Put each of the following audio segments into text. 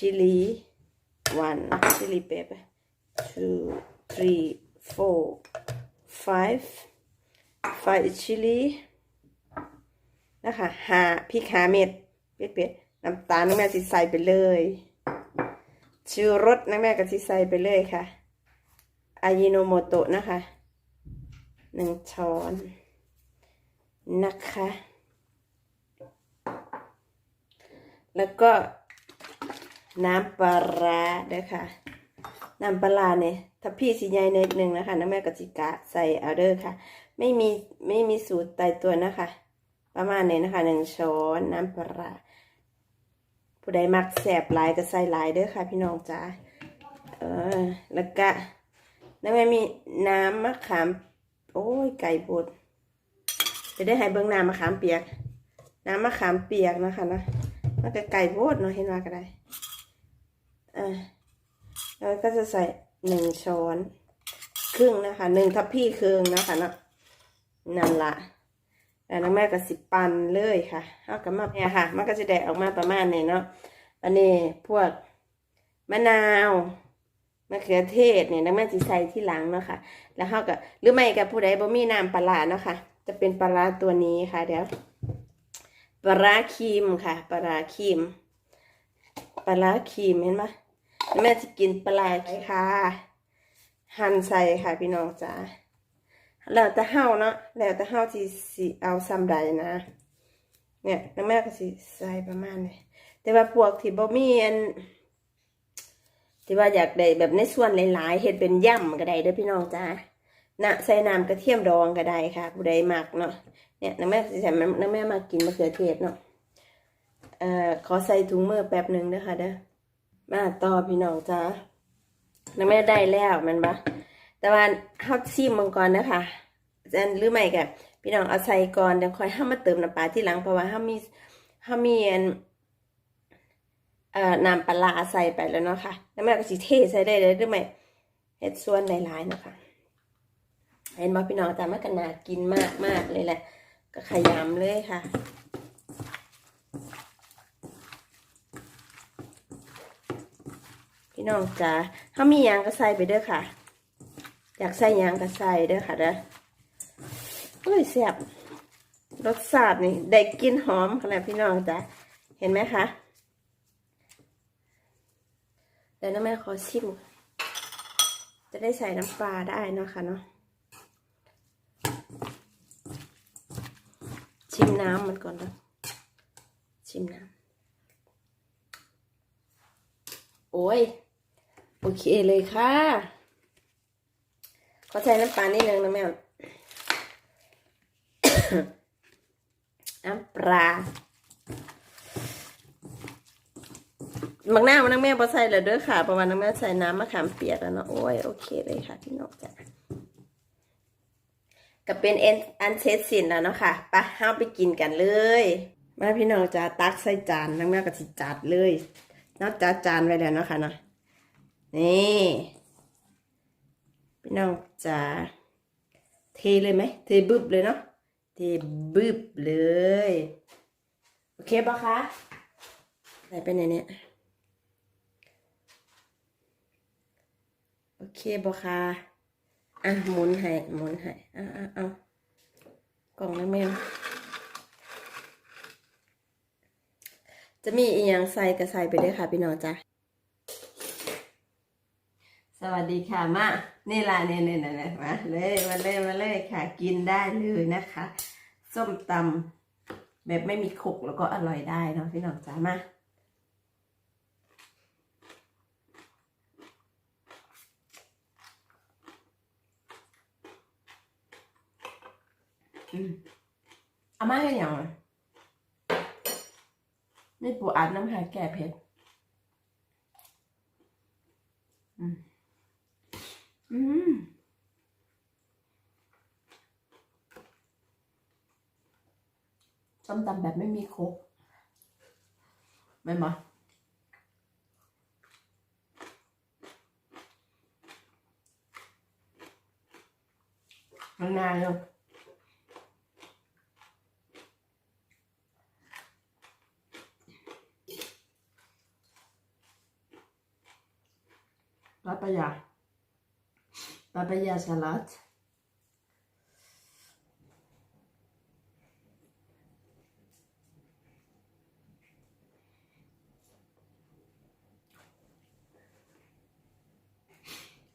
chili one chili pepper two three four five five chili นะคะหาพริกหาเม็ดเป็ดๆน้ำตาลน้องแม่สิใส่ไปเลยชูรสน้องแม่ก็สิใส่ไปเลยค่ะอายิโนโมโตะนะคะหนึ่งช้อนนะคะ แล้วก็ น้ำปลาร้าด้วยค่ะ น้ำปลาร้าเนี่ยถ้าพี่สีใหญ่นิดนึงนะคะน้ำแม่กะจิกะใส่เอาเด้อค่ะ ไม่มีไม่มีสูตรตายตัวนะคะ ประมาณนี้นะคะหนึ่งช้อนน้ำปลาร้าผู้ใดมักแสบหลายก็ใส่หลายเด้อค่ะ พี่น้องจ้าเออแล้วก็น้ำแม่มีน้ำมะขาม โอ้ยไก่บดจะได้ให้เบิ้งน้ำมะขามเปียก น้ำมะขามเปียกนะคะนะมันก็ไก่โพดเนาะเห็นว่าก็ได้ อ่าแล้วก็จะใส่หนึ่งช้อน ครึ่งนะคะหนึ่งทัพพี่ครึ่งนะคะเนาะนั่นละแล้วน้องแม่ก็สิปันเลยค่ะเอากับมาเนี่ยค่ะ มันก็จะแดกออกมาประมาณนี้เนาะอันนี้พวกมะนาวมะเขือเทศเนี่ยน้องแม่จะใส่ที่หลังเนาะค่ะ แล้วเขาก็หรือไม่กับผู้ใดบ่มีน้ำปลาเนาะค่ะ จะเป็นปลาตัวนี้ค่ะเดี๋ยวปลาครีมค่ะ ปลาครีมปลาร้าครีมเห็นไหม แม่จะกินปลาร้าไหมค่ะ หั่นใส่ค่ะพี่น้องจ้าแล้วแต่เฮาเนาะแล้วแต่เฮาที่สิเอาซ้ำใดนะ เนี่ยแล้วแม่ก็สิใส่ประมาณนี้แต่ว่าพวกที่บ่มีอันที่ว่าอยากได้แบบในส่วนหลายๆเฮ็ดเป็นย่ำก็ได้เด้อพี่น้องจ้านะใส่น้ำกระเทียมดองก็ได้ค่ะ ผู้ใดมักเนาะเนี่ยน้าแม่สิใส่น้าแม่มากินมะเขือเทศเนาะเอ่อขอใส่ถุงมือแป๊บหนึ่งเด้อค่ะเด้อ มาต่อพี่น้องจ้าน้าแม่ได้แล้วมันปะแต่ว่าเฮาชิมมังกรนะคะอันหรือไม่กะพี่น้องเอาใส่ก่อนเดี๋ยวค่อยห้ามาเติมน้ำปลาที่หลังเพราะว่าห้ามีห้ามีอันเอ่อน้ำปลาใส่ไปแล้วเนาะค่ะน้าแม่ก็สิเทใส่ได้เลยหรือไม่เฮ็ดส่วนหลายๆเนาะค่ะเห็นบ่พี่น้องจ้ามันก็น่ากินมากมากๆเลยแหละ ก็ขยำเลยค่ะ พี่น้องจ๋าถ้ามียางก็ใส่ไปเด้อค่ะ อยากใส่ยางก็ใส่เด้อค่ะเด้อเอ้ยแซ่บรสชาตินี่ได้กลินหอมขนาดพี่น้องจ๋าเห็นไหมคะเดี๋ยวน้าแม่ขอชิม จะได้ใส่น้ำปลาได้นะคะเนาะชิมน้ำมันก่อนนะชิมน้ำโอ้ย โอเคเลยค่ะ ขอใส่น้ำปลานิดนึงนะแม่น้ำปลาบางหน้ามันนังแม่พอใส่เลยเด้อค่ะ ประมาณนังแม่ใส่น้ำมะขามเปียกแล้วเนาะ โอ้ย โอเคเลยค่ะพี่น้องจ้ะก็เป็นเอ็นอันเซตสินแล้วเนาะค่ะไปห้าไปกินกันเลย มาพี่น้องจะตักใส่จานน้ำแม่ก็สิจัดเลยนอกจากจานไว้แล้วเนาะค่ะเนาะ นี่พี่น้องจะเทเลยไหมเทบึบเลยเนาะเทบึบเลย โอเคปะคะไหนเป็นในเนี้ยโอเคปะคะอะหมุนให้หมุนให้อะอะเอากล่องน้ำแมวจะมีอีกอย่างใส่ก็ใส่ไปเลยค่ะพี่น้องจ้ะ สวัสดีค่ะมานี่ล่ะนี่นี่นี่มาเลยมาเลยมาเลยค่ะกินได้เลยนะคะ ส้มตำแบบไม่มีขกแล้วก็อร่อยได้เนาะพี่น้องจ้ามาอืมเอามาให้ยังอะนี่ปูอัดน้ำหายแก่เผ็ดอืม อืมส้มตำแบบไม่มีโคกไม่มามันนานเลย papaya papaya salad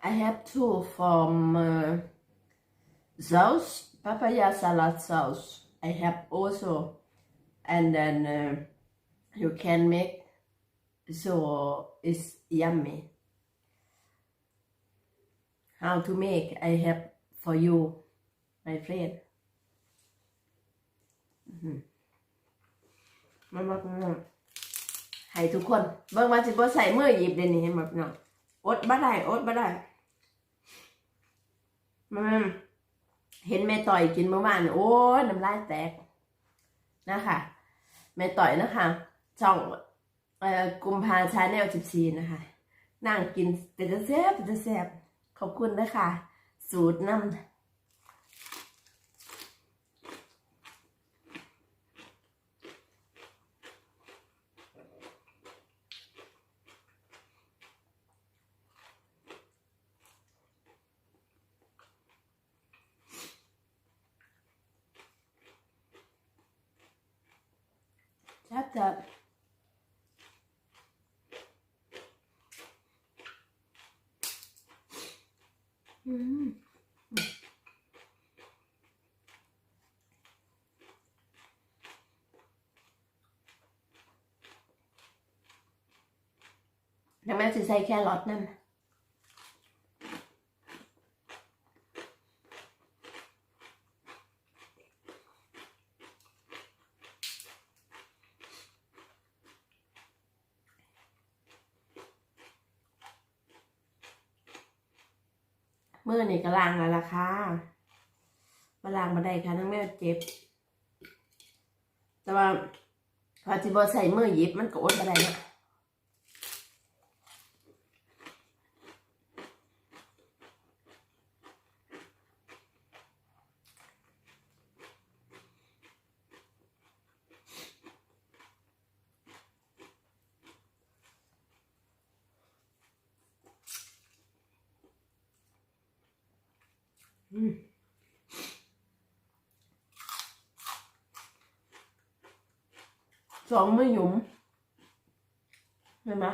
I have two from uh, sauce, papaya salad sauce. I have also, and then uh, you can make so it's yummy. How to make? I have for you, my friend. อื้อหือมามามาให้ทุกคน เบิ่งว่าสิบ่ใส่มือหยิบเดี๋ยวนี้เห็นบ่พี่น้องอดบ่ได้อดบ่ได้มาเห็นแม่ต่อยกินเมื่อวานโอ้ยน้ำลายแตกนะคะแม่ต่อยนะคะช่องเอ่อกุมภาชาแนลสิบสี่นะคะนั่งกินเป็นจะแซ่บเป็นจะแซ่บ ขอบคุณนะคะ สูตรน้ำแซ่บจะอืม แล้วแม่จะใส่แครอทนั่นเมื่อนี่ก็ล้างแล้วล่ะค่ะมาล้างมาได้ค่ะทั้งแม่เจ็บ แต่ว่าพอจิบอใส่มือหยิบมันก็อดอะไรนะ สองไม่หยุมเห็นไหม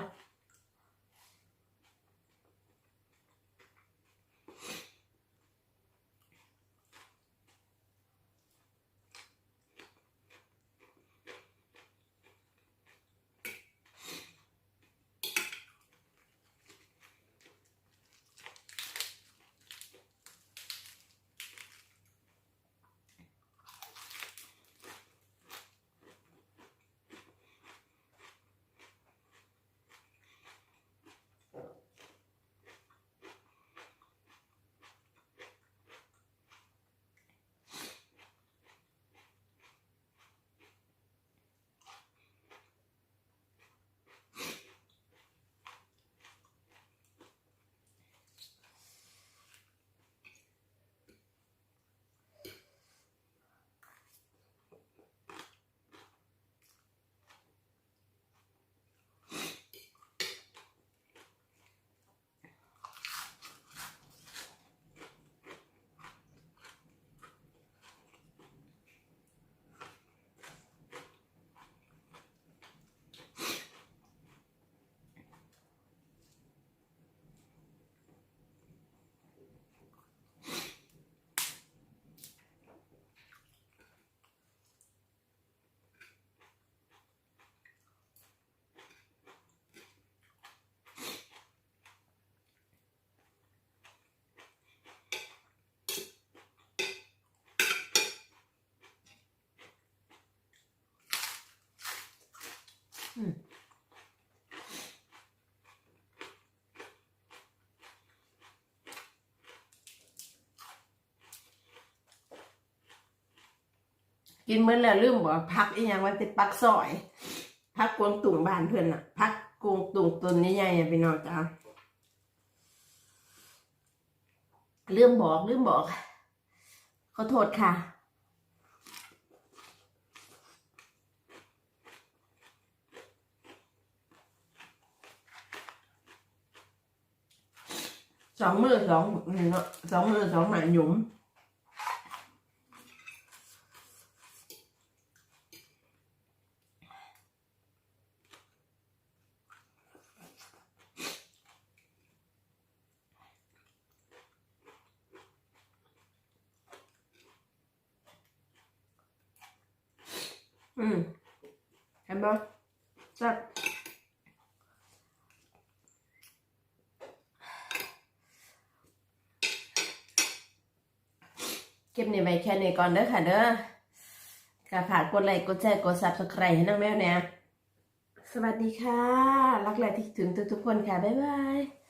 กินเมื่อแล้วลืมบอกพักอีหยังมันติดปักซอย พักกวงตุ่งบ้านเพื่อนน่ะพักกวงตุ่งต้นใหญ่ๆอะพี่น้องจ้าลืมบอกลืมบอกขอโทษค่ะ สองมือสองนี่เนาะสองมือสองหมันหยุมอืม เก็บคลิปนี้ไปแค่นี้ก่อนเด้อค่ะเด้อก็ฝากกดไลค์กดแชร์กด subscribe ให้น้องแมวเนี่ยสวัสดีค่ะ รักและที่ถึงทุกๆคนค่ะ บ๊ายบาย